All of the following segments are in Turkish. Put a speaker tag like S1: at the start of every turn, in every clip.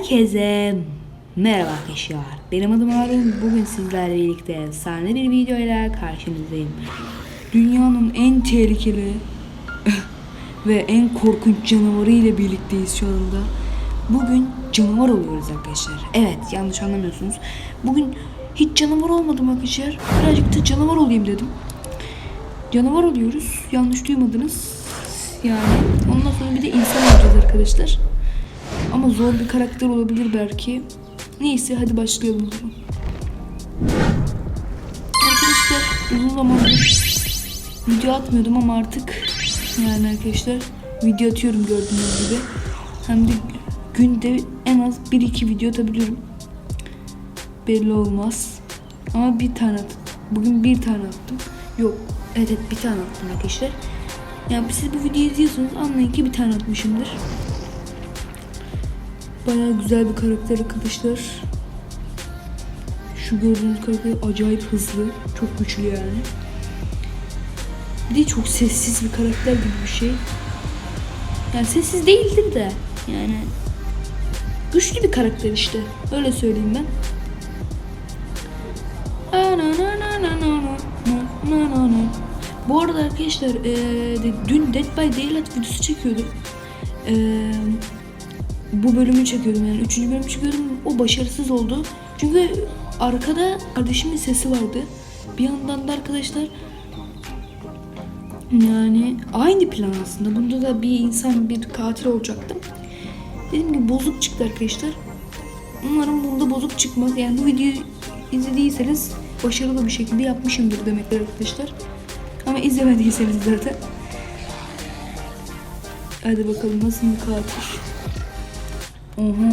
S1: Herkese merhaba arkadaşlar. Benim adım Harun. Bugün sizlerle birlikte sahne bir videoyla karşınızdayım. Dünyanın en tehlikeli ve en korkunç canavarı ile birlikteyiz şu anda. Bugün canavar oluyoruz arkadaşlar. Evet yanlış anlamıyorsunuz. Bugün hiç canavar olmadım arkadaşlar. Birazcık da canavar olayım dedim. Canavar oluyoruz. Yanlış duymadınız. Yani ondan sonra bir de insan olacağız arkadaşlar. Ama zor bir karakter olabilir belki. Neyse hadi başlayalım. Arkadaşlar uzun zamandır video atmıyordum ama artık yani arkadaşlar video atıyorum gördüğünüz gibi. Hem de günde en az 1-2 video atabiliyorum. Belli olmaz. Ama bir tane attım. Bugün bir tane attım. Yok. Evet, evet bir tane attım arkadaşlar. Yani siz bu videoyu izliyorsunuz anlayın ki bir tane atmışımdır. Bayağı güzel bir karakter arkadaşlar. Şu gördüğünüz karakter acayip hızlı. Çok güçlü yani. Bir de çok sessiz bir karakter gibi bir şey. Yani sessiz değildir de. Yani güçlü bir karakter işte. Öyle söyleyeyim ben. Bu arada arkadaşlar eee, dün Dead by Daylight videosu çekiyordum. Eee bu bölümü çekiyordum yani üçüncü bölümü çekiyordum. O başarısız oldu. Çünkü arkada kardeşimin sesi vardı. Bir yandan da arkadaşlar yani aynı plan aslında. Bunda da bir insan bir katil olacaktım. Dedim ki bozuk çıktı arkadaşlar. Umarım bunda bozuk çıkmaz. Yani bu videoyu izlediyseniz başarılı bir şekilde yapmışımdır demektir arkadaşlar. Ama izlemediyseniz zaten. Hadi bakalım nasıl bir katil Oha.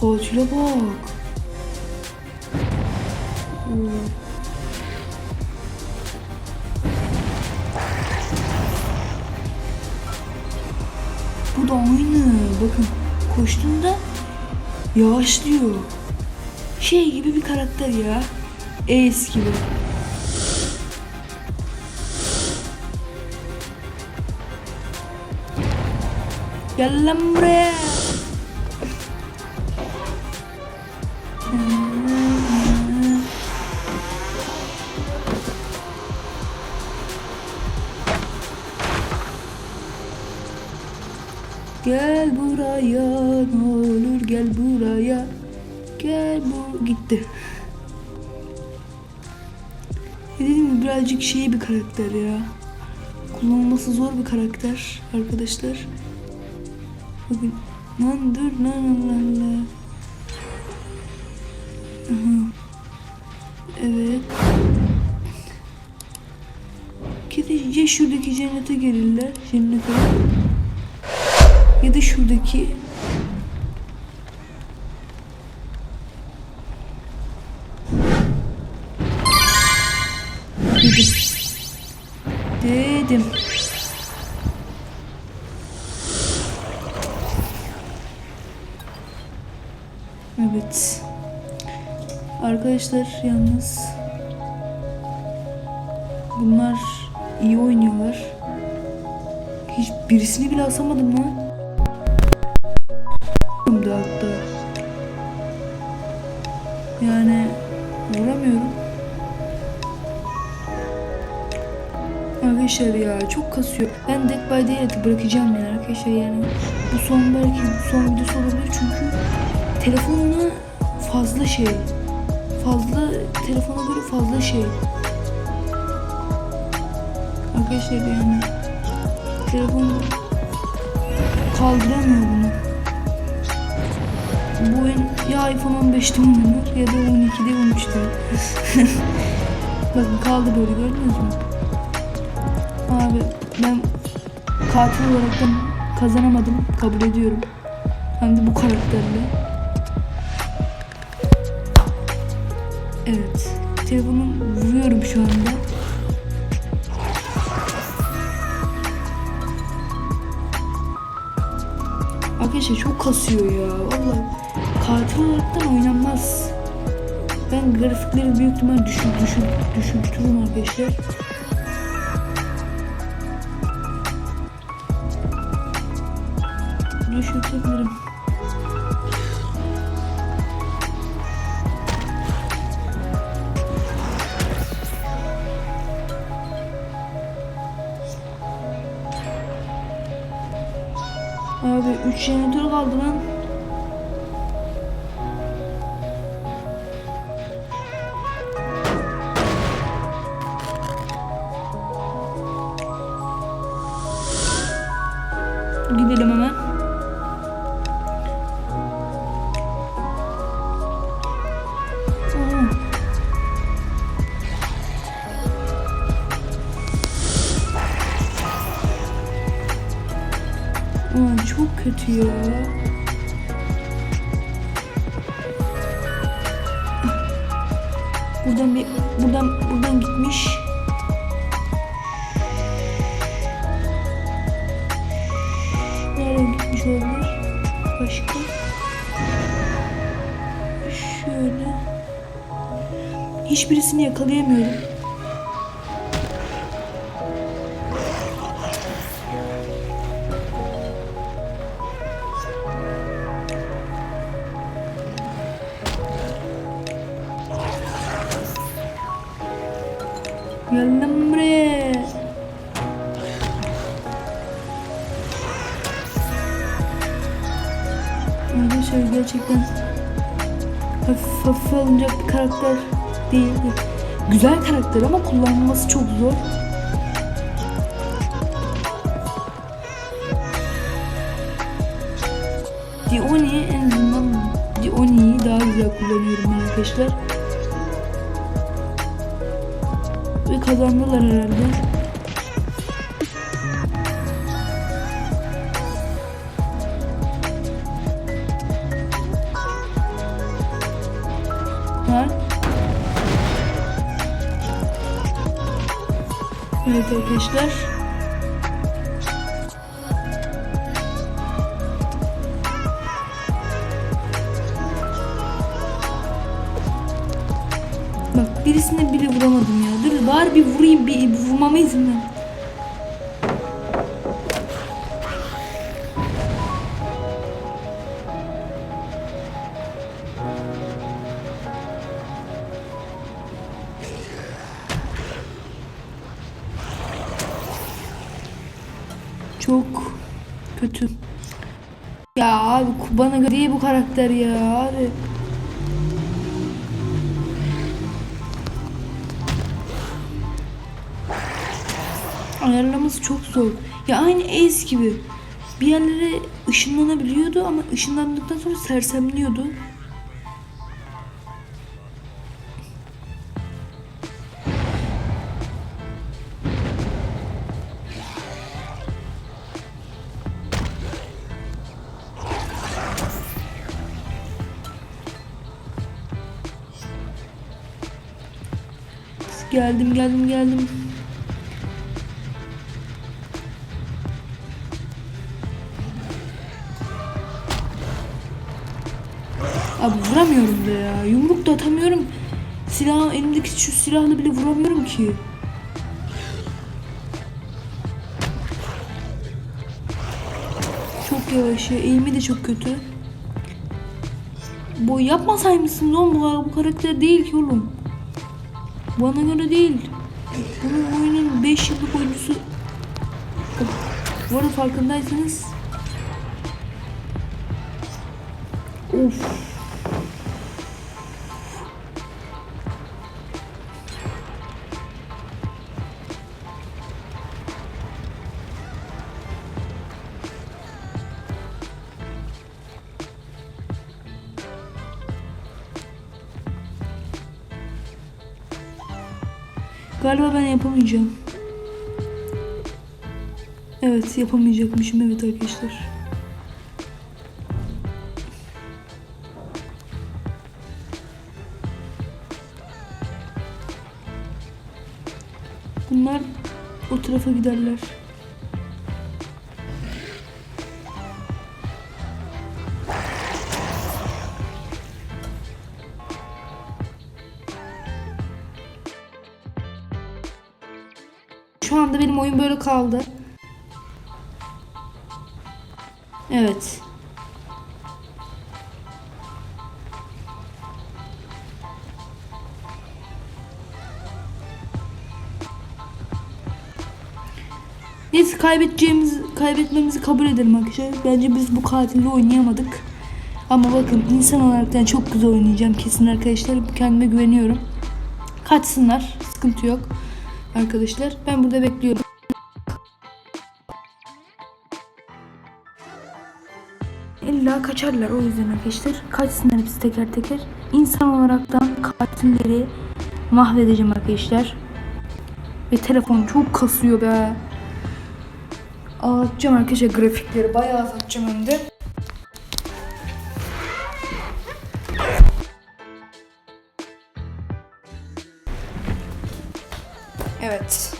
S1: Katile bak. Bu da aynı. Bakın koştuğunda yavaşlıyor. Şey gibi bir karakter ya. Ace gibi. Gel lan buraya. Buraya ne olur gel buraya. Gel bu gitti. Dediğim gibi birazcık şey bir karakter ya. Kullanılması zor bir karakter arkadaşlar. Bakın lan dur lan lan lan. Evet. Ya şuradaki cennete gelirler. Cennete. Ya da şuradaki. Dedim. Dedim. Evet. Arkadaşlar yalnız bunlar iyi oynuyorlar. Hiç birisini bile asamadım lan. Yani vuramıyorum. Arkadaşlar ya çok kasıyor. Ben Dead by Daylight'ı bırakacağım yani arkadaşlar yani. Bu son belki bu son videosu olabilir çünkü telefonuna fazla şey. Fazla telefona göre fazla şey. Arkadaşlar yani telefon kaldıramıyor bunu. Bu oyun ya iPhone 15'te oynanır ya da 12'de 13'te. Bakın kaldı böyle gördünüz mü? Abi ben katil olarak da kazanamadım kabul ediyorum. Hem de bu karakterle. Evet. Telefonu vuruyorum şu anda. Arkadaşlar çok kasıyor ya. Vallahi katil olaraktan oynanmaz. Ben grafikleri büyük ihtimal düşür, düşür, düşürtürüm arkadaşlar. Düşürtebilirim. Gidelim hemen. Aa, çok kötü ya. Buradan bir buradan buradan gitmiş. Hiçbirisini yakalayamıyorum. Gel lan buraya. Arkadaşlar gerçekten hafif hafif alınacak bir karakter değildi. Güzel karakter ama kullanılması çok zor. Dioni'yi en azından Dioni'yi daha güzel kullanıyorum arkadaşlar. Ve kazandılar herhalde. Evet arkadaşlar. Bak birisine bile vuramadım ya. Dur bari bir vurayım bir, bir vurmama izin ver. Çok kötü. Ya abi bana göre değil bu karakter ya abi. Ayarlaması çok zor. Ya aynı Ace gibi. Bir yerlere ışınlanabiliyordu ama ışınlandıktan sonra sersemliyordu. Geldim geldim geldim. Abi vuramıyorum da ya. Yumruk da atamıyorum. Silah elimdeki şu silahla bile vuramıyorum ki. Çok yavaş ya. Eğimi de çok kötü. Bu yapmasaymışsınız oğlum bu, bu karakter değil ki oğlum. Bana göre değil. Bunun oyunun 5 yıllık oyuncusu. Bu arada farkındaysanız. Of. Galiba ben yapamayacağım. Evet yapamayacakmışım evet arkadaşlar. Bunlar o tarafa giderler. Böyle kaldı. Evet. Neyse kaybedeceğimiz, kaybetmemizi kabul edelim arkadaşlar. Bence biz bu katili oynayamadık. Ama bakın insan olarak yani çok güzel oynayacağım kesin arkadaşlar. Kendime güveniyorum. Kaçsınlar. Sıkıntı yok. Arkadaşlar ben burada bekliyorum. Kaçarlar o yüzden arkadaşlar. Kaçsınlar hepsi teker teker. İnsan olaraktan katilleri mahvedeceğim arkadaşlar. Ve telefon çok kasıyor be. Ağlatacağım arkadaşlar grafikleri. Bayağı azaltacağım hem de. Evet.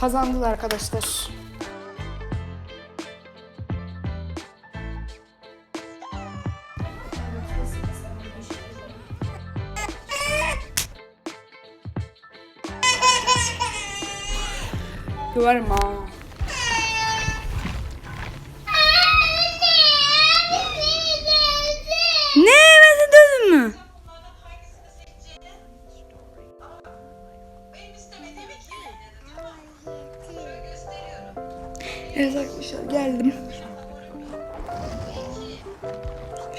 S1: Kazandılar arkadaşlar. Görme. Ne? Ben dövdün mü? Evet arkadaşlar geldim.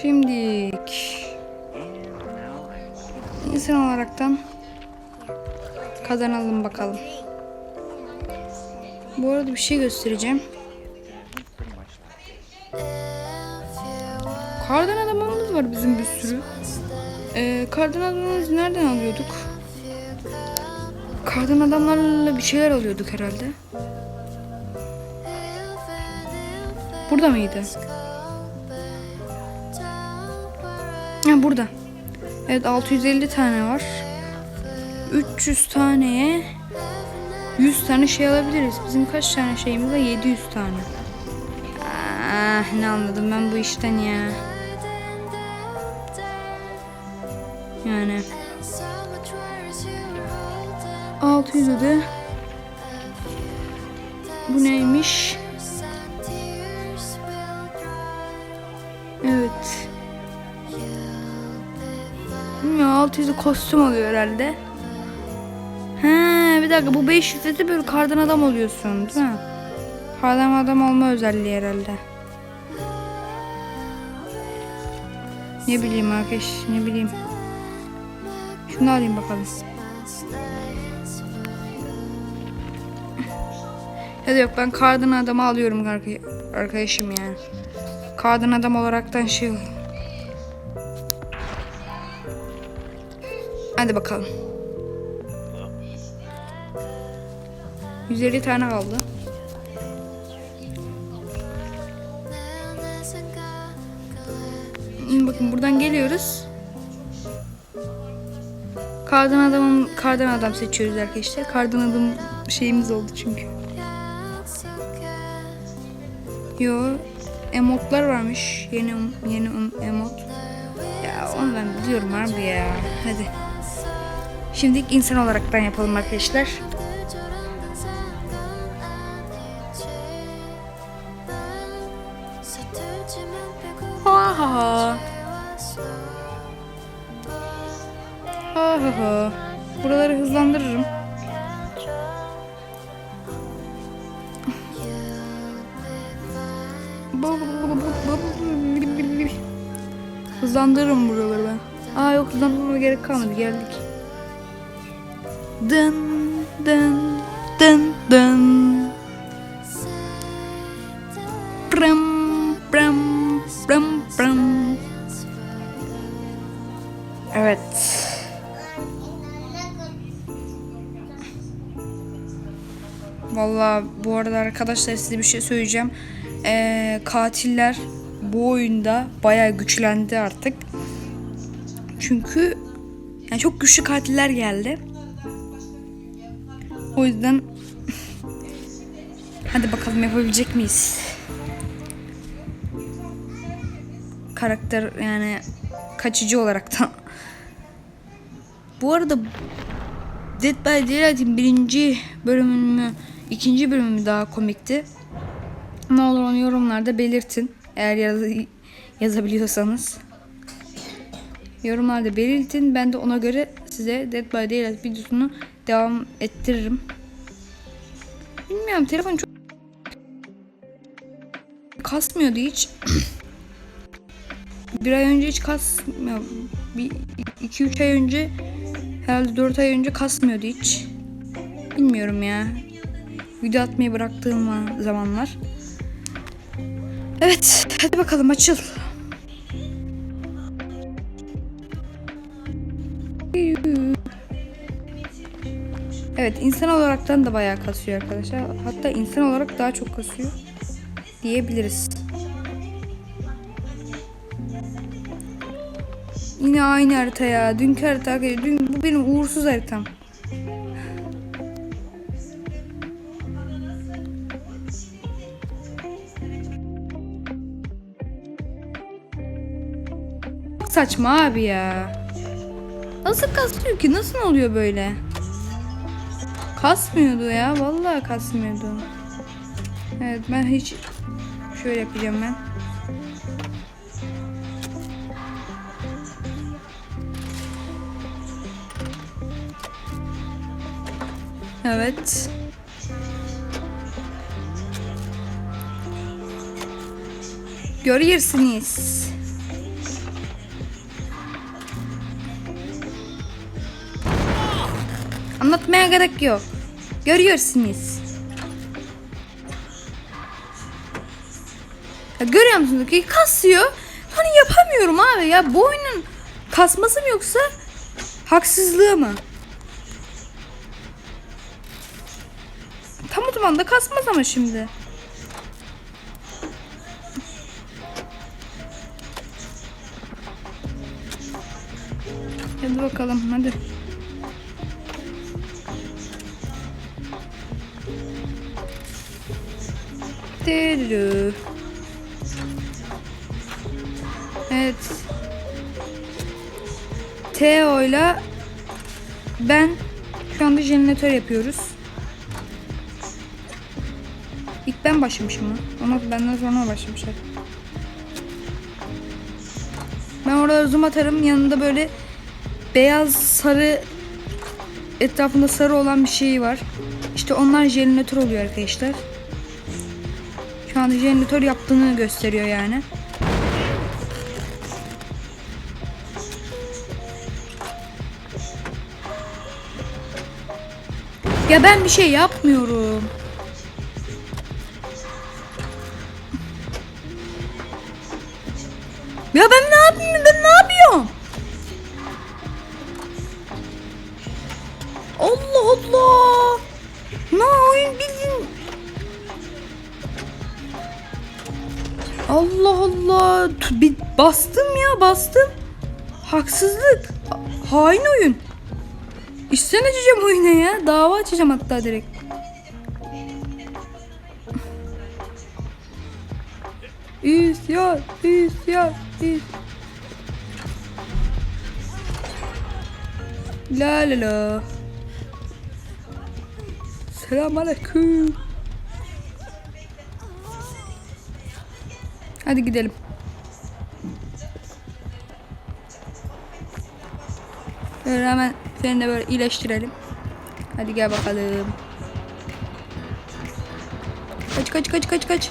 S1: Şimdilik insan olaraktan kazanalım bakalım. Bu arada bir şey göstereceğim. Kardan adamımız var bizim bir sürü. Ee, kardan adamımızı nereden alıyorduk? Kardan adamlarla bir şeyler alıyorduk herhalde. Burada mıydı? Ha burada. Evet 650 tane var. 300 taneye 100 tane şey alabiliriz. Bizim kaç tane şeyimiz var? 700 tane. Ah ne anladım ben bu işten ya. Yani 600 de bu neymiş? Evet. Bilmiyorum 600 kostüm oluyor herhalde. Bir dakika bu 500 de böyle kardan adam oluyorsun değil mi? Kardan adam olma özelliği herhalde. Ne bileyim arkadaş ne bileyim. Şunu alayım bakalım. Ya da yok ben kardan adamı alıyorum arka- arkadaşım yani. Kardan adam olaraktan şey. Hadi bakalım. 150 tane kaldı. Hmm, Bakın buradan geliyoruz. Kardan adamın kardan adam seçiyoruz arkadaşlar. Kardan adam şeyimiz oldu çünkü. Yo, emotlar varmış. Yeni yeni emot. Ya onu ben biliyorum abi ya. Hadi. Şimdi insan olaraktan yapalım arkadaşlar. Hızlandırırım buraları ben. Aa yok hızlandırmama gerek kalmadı geldik. Dın dın dın dın. Pram pram pram pram. Evet. Vallahi bu arada arkadaşlar size bir şey söyleyeceğim. Ee, katiller bu oyunda bayağı güçlendi artık. Çünkü yani çok güçlü katiller geldi. O yüzden hadi bakalım yapabilecek miyiz? Karakter yani kaçıcı olarak da. Bu arada Dead by Daylight'in birinci bölümü ikinci bölümü daha komikti. Ne olur onu yorumlarda belirtin. Eğer yaz yazabiliyorsanız. Yorumlarda belirtin. Ben de ona göre size Dead by Daylight videosunu devam ettiririm. Bilmiyorum telefon çok kasmıyordu hiç. bir ay önce hiç kasmıyor. Bir iki üç ay önce herhalde dört ay önce kasmıyordu hiç. Bilmiyorum ya. Video atmayı bıraktığım zamanlar. Evet, hadi bakalım açıl. Evet, insan olaraktan da bayağı kasıyor arkadaşlar. Hatta insan olarak daha çok kasıyor diyebiliriz. Yine aynı harita ya. Dünkü harita. Dün, bu benim uğursuz haritam. Saçma abi ya. Nasıl kasıyor ki? Nasıl oluyor böyle? Kasmıyordu ya. Vallahi kasmıyordu. Evet ben hiç şöyle yapacağım ben. Evet. Görüyorsunuz. Anlatmaya gerek yok. Görüyorsunuz. Ya görüyor musunuz ki kasıyor. Hani yapamıyorum abi ya. Bu oyunun kasması mı yoksa haksızlığı mı? Tam o zaman da kasmaz ama şimdi. Hadi bakalım hadi. Evet. Theo ile ben şu anda jeneratör yapıyoruz. İlk ben başlamışım mı? Ama benden sonra başlamışlar. Ben orada zoom atarım. Yanında böyle beyaz sarı etrafında sarı olan bir şey var. İşte onlar jeneratör oluyor arkadaşlar. Şu anda jeneratör yaptığını gösteriyor yani. Ya ben bir şey yapmıyorum. Ya ben ne bastım ya bastım. Haksızlık. Ha- Hain oyun. İşten açacağım oyuna ya. Dava açacağım hatta direkt. İsyan, isyan, isyan. La la la. Selam aleyküm. Hadi gidelim. Böyle hemen seni de böyle iyileştirelim. Hadi gel bakalım. Kaç kaç kaç kaç kaç.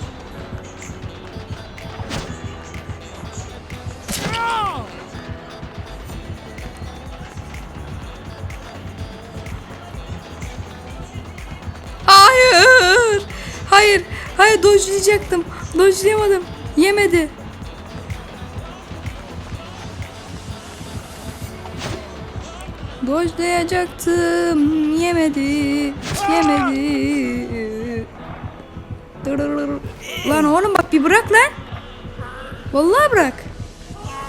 S1: Hayır. Hayır. Hayır dojlayacaktım. Dojlayamadım. Yemedi. Dojlayacaktım. Yemedi. Yemedi. Lan oğlum bak bir bırak lan. Vallahi bırak.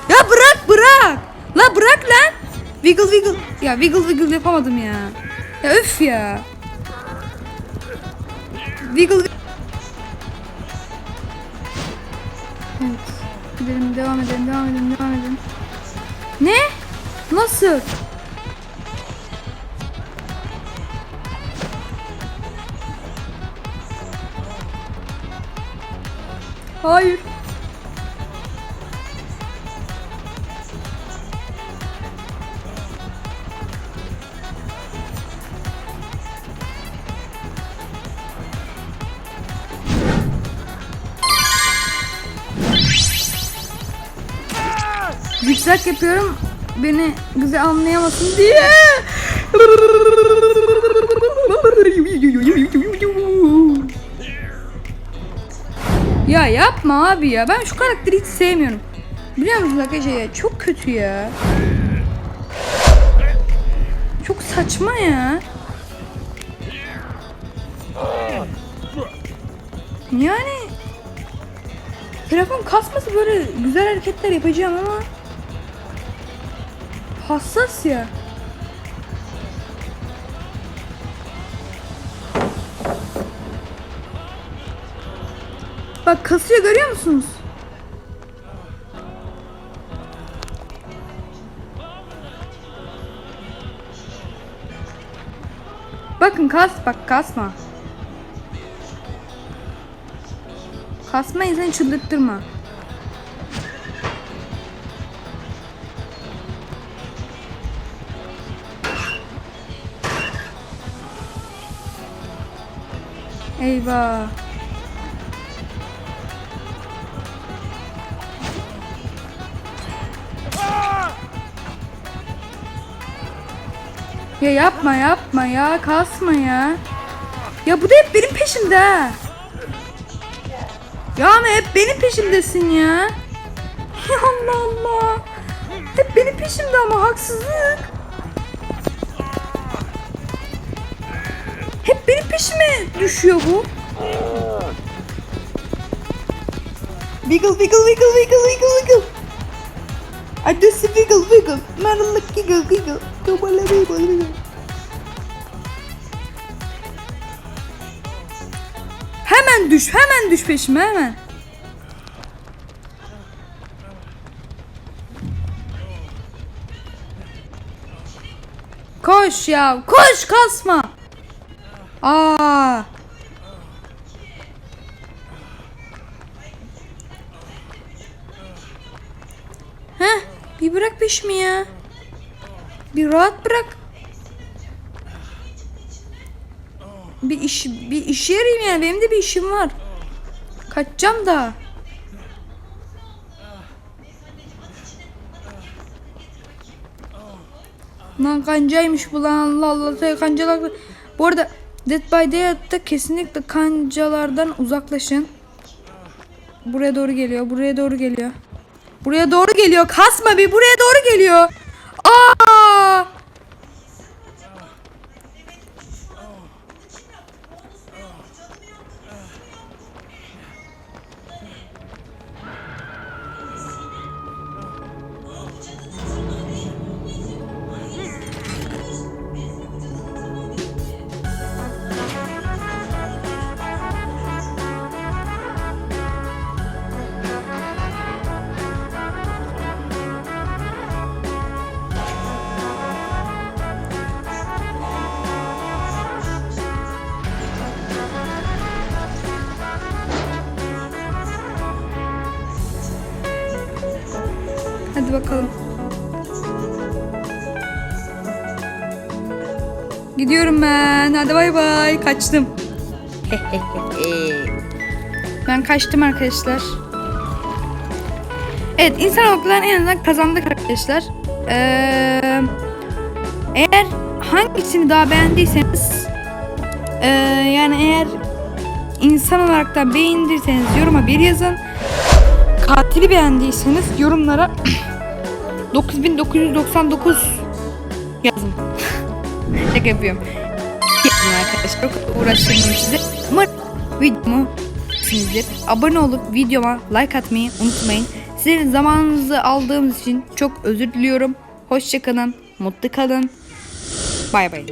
S1: Ya bırak bırak. La bırak lan. Wiggle wiggle. Ya wiggle wiggle yapamadım ya. Ya öf ya. Wiggle Evet. Gidelim devam edelim devam edelim devam edelim. Ne? Nasıl? Hayır. Zikzak yapıyorum. Beni güzel anlayamasın diye. Ya yapma abi ya. Ben şu karakteri hiç sevmiyorum. Biliyor musunuz arkadaşlar ya? Çok kötü ya. Çok saçma ya. Yani telefon kasması böyle güzel hareketler yapacağım ama hassas ya. Bak kasıyor görüyor musunuz? Bakın kas bak kasma. Kasma insanı çıldırttırma. Eyvah. Ya yapma yapma ya kasma ya. Ya bu da hep benim peşimde. Ya ama hep benim peşimdesin ya. Allah Allah. Hep benim peşimde ama haksızlık. Hep benim peşime düşüyor bu. Wiggle wiggle wiggle wiggle wiggle wiggle. I just wiggle wiggle. Giggle. Kabala wiggle wiggle. Hemen düş, hemen düş peşime hemen. Koş ya, koş kasma. Aa. Heh, bir bırak peşimi ya. Bir rahat bırak. Bir iş bir işe yarayayım yani benim de bir işim var. Kaçacağım da. Lan kancaymış bu lan Allah Allah kancalar. Bu arada Dead by Daylight'ta kesinlikle kancalardan uzaklaşın. Buraya doğru geliyor. Buraya doğru geliyor. Buraya doğru geliyor. Kasma bir. Buraya doğru geliyor. Aa! Gidiyorum ben. Hadi bay bay. Kaçtım. ben kaçtım arkadaşlar. Evet insan oklarını en azından kazandık arkadaşlar. Ee, eğer hangisini daha beğendiyseniz ee, yani eğer insan olarak da beğendiyseniz yoruma bir yazın. Katili beğendiyseniz yorumlara 9999 yazın. Şaka yapıyorum. Yazın arkadaşlar. O kadar. Umarım videomu beğenmişsinizdir. Abone olup videoma like atmayı unutmayın. Sizin zamanınızı aldığımız için çok özür diliyorum. Hoşçakalın. Mutlu kalın. Bay bay.